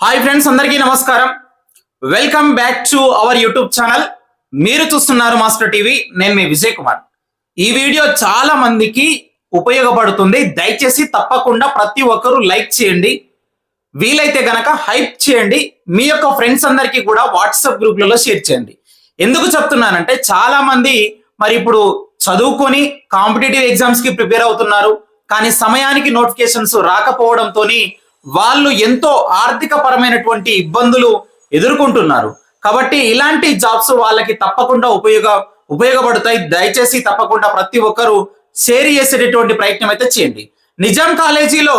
Hi friends అందరికీ నమస్కారం. Welcome back to our YouTube channel మీరు చూస్తున్నారు మాస్టర్ టీవీ నేను మీ విజయ్ కుమార్. ఈ వీడియో చాలా మందికి ఉపయోగపడుతుంది. దయచేసి తప్పకుండా ప్రతి ఒక్కరూ లైక్ చేయండి. వీలైతే గనక హైప్ చేయండి. మీ యొక్క ఫ్రెండ్స్ అందరికీ కూడా వాట్సాప్ గ్రూప్లలో షేర్ చేయండి. ఎందుకు చెప్తున్నానంటే చాలా మంది మరి ఇప్పుడు చదువుకొని కాంపిటేటివ్ ఎగ్జామ్స్కి ప్రిపేర్ అవుతున్నారు. కానీ సమయానికి నోటిఫికేషన్స్ రాకపోవడంతో వాళ్ళు ఎంతో ఆర్థిక పరమైనటువంటి ఇబ్బందులు ఎదుర్కొంటున్నారు. కాబట్టి ఇలాంటి జాబ్స్ వాళ్ళకి తప్పకుండా ఉపయోగ ఉపయోగపడతాయి. దయచేసి తప్పకుండా ప్రతి ఒక్కరూ షేర్ చేసేటటువంటి ప్రయత్నం అయితే చేయండి. నిజాం కాలేజీలో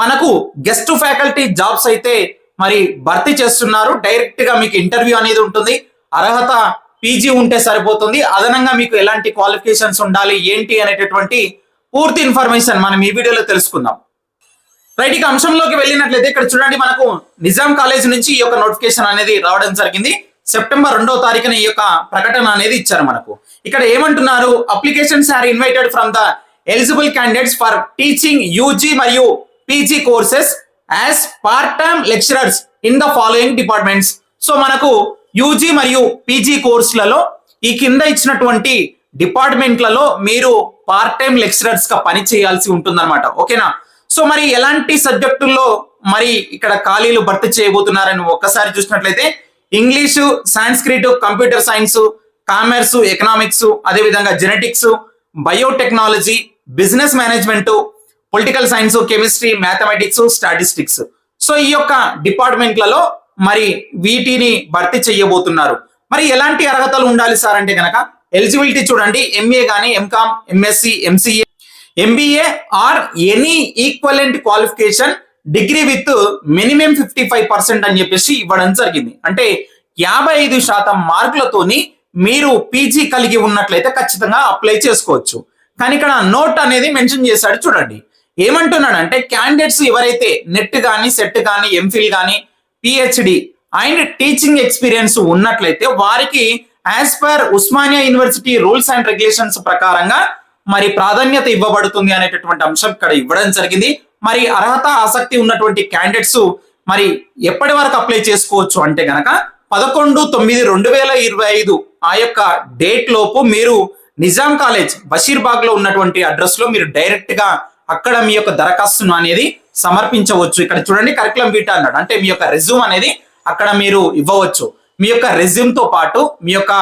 మనకు గెస్ట్ ఫ్యాకల్టీ జాబ్స్ అయితే మరి భర్తీ చేస్తున్నారు. డైరెక్ట్గా మీకు ఇంటర్వ్యూ అనేది ఉంటుంది. అర్హత పీజీ ఉంటే సరిపోతుంది. అదనంగా మీకు ఎలాంటి క్వాలిఫికేషన్స్ ఉండాలి ఏంటి అనేటటువంటి పూర్తి ఇన్ఫర్మేషన్ మనం ఈ వీడియోలో తెలుసుకుందాం. రైట్ ఇక అంశంలోకి వెళ్ళినట్లయితే ఇక్కడ చూడండి మనకు నిజాం కాలేజ్ నుంచి ఈ యొక్క నోటిఫికేషన్ అనేది రావడం జరిగింది. సెప్టెంబర్ రెండో తారీఖున ఈ యొక్క ప్రకటన అనేది ఇచ్చారు మనకు. ఇక్కడ ఏమంటున్నారు? Applications are invited from the eligible candidates for teaching UG మరియు PG courses as part time lecturers in the following departments. So మనకు యూజీ మరియు పీజీ కోర్సులలో ఈ కింద ఇచ్చినటువంటి డిపార్ట్మెంట్లలో మీరు పార్ట్ టైం లెక్చరర్స్గా పని చేయాల్సి ఉంటుందన్నమాట. ఓకేనా? సో మరి ఎలాంటి సబ్జెక్టుల్లో మరి ఇక్కడ ఖాళీలు భర్తీ చేయబోతున్నారని ఒక్కసారి చూసినట్లయితే English Sanskrit computer science commerce economics అదేవిధంగా genetics biotechnology business management political science chemistry mathematics statistics. So ఈ యొక్క డిపార్ట్మెంట్లలో మరి వీటిని భర్తీ చేయబోతున్నారు. మరి ఎలాంటి అర్హతలు ఉండాలి సార్ అంటే కనుక ఎలిజిబిలిటీ చూడండి ఎంఏ కానీ MCom MSc MCA MBA or any equivalent qualification degree with minimum fifty five percent అని చెప్పేసి ఇవ్వడం జరిగింది. అంటే యాభై ఐదు శాతం మార్కులతోని మీరు పీజీ కలిగి ఉన్నట్లయితే ఖచ్చితంగా అప్లై చేసుకోవచ్చు. కానీ ఇక్కడ నోట్ అనేది మెన్షన్ చేశాడు చూడండి. ఏమంటున్నాడంటే క్యాండిడేట్స్ ఎవరైతే నెట్ కానీ సెట్ కానీ ఎంఫిల్ కానీ పిహెచ్డి అండ్ టీచింగ్ ఎక్స్పీరియన్స్ ఉన్నట్లయితే వారికి as per Osmania university rules and regulations ప్రకారంగా మరి ప్రాధాన్యత ఇవ్వబడుతుంది అనేటటువంటి అంశం ఇక్కడ ఇవ్వడం జరిగింది. మరి అర్హత ఆసక్తి ఉన్నటువంటి క్యాండిడేట్స్ మరి ఎప్పటి వరకు అప్లై చేసుకోవచ్చు అంటే గనక పదకొండు తొమ్మిది రెండు వేల ఇరవై ఐదు ఆ యొక్క డేట్ లోపు మీరు నిజాం కాలేజ్ బషీర్బాగ్లో ఉన్నటువంటి అడ్రస్లో మీరు డైరెక్ట్గా అక్కడ మీ యొక్క దరఖాస్తును అనేది సమర్పించవచ్చు. ఇక్కడ చూడండి కరికులం బీటా అన్నాడు. అంటే మీ యొక్క రెజ్యూమ్ అనేది అక్కడ మీరు ఇవ్వవచ్చు. మీ యొక్క రెజ్యూమ్తో పాటు మీ యొక్క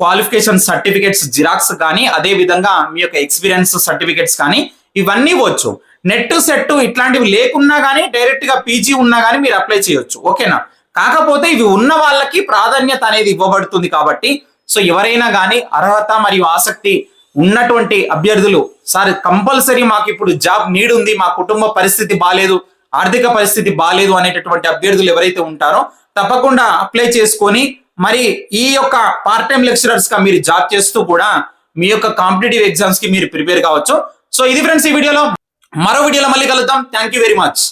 క్వాలిఫికేషన్ సర్టిఫికేట్స్ జిరాక్స్ కానీ అదే విధంగా మీ యొక్క ఎక్స్పీరియన్స్ సర్టిఫికేట్స్ కానీ ఇవన్నీ ఇవ్వచ్చు నెట్ సెట్ ఇట్లాంటివి లేకున్నా కానీ డైరెక్ట్గా పీజీ ఉన్నా కానీ మీరు అప్లై చేయొచ్చు. ఓకేనా? కాకపోతే ఇవి ఉన్న వాళ్ళకి ప్రాధాన్యత అనేది ఇవ్వబడుతుంది కాబట్టి సో ఎవరైనా కానీ అర్హత మరియు ఆసక్తి ఉన్నటువంటి అభ్యర్థులు సార్ కంపల్సరీ మాకు ఇప్పుడు జాబ్ నీడ్ ఉంది మా కుటుంబ పరిస్థితి బాగాలేదు ఆర్థిక పరిస్థితి బాగాలేదు అనేటటువంటి అభ్యర్థులు ఎవరైతే ఉంటారో తప్పకుండా అప్లై చేసుకొని మరి ఈ యొక్క పార్ట్ టైం లెక్చరర్స్గా మీరు జాబ్ చేస్తూ కూడా మీ యొక్క కాంపిటేటివ్ ఎగ్జామ్స్కి మీరు ప్రిపేర్ కావచ్చు. సో ఇది ఫ్రెండ్స్ ఈ వీడియోలో. మరో వీడియోలో మళ్ళీ కలుద్దాం. Thank you very much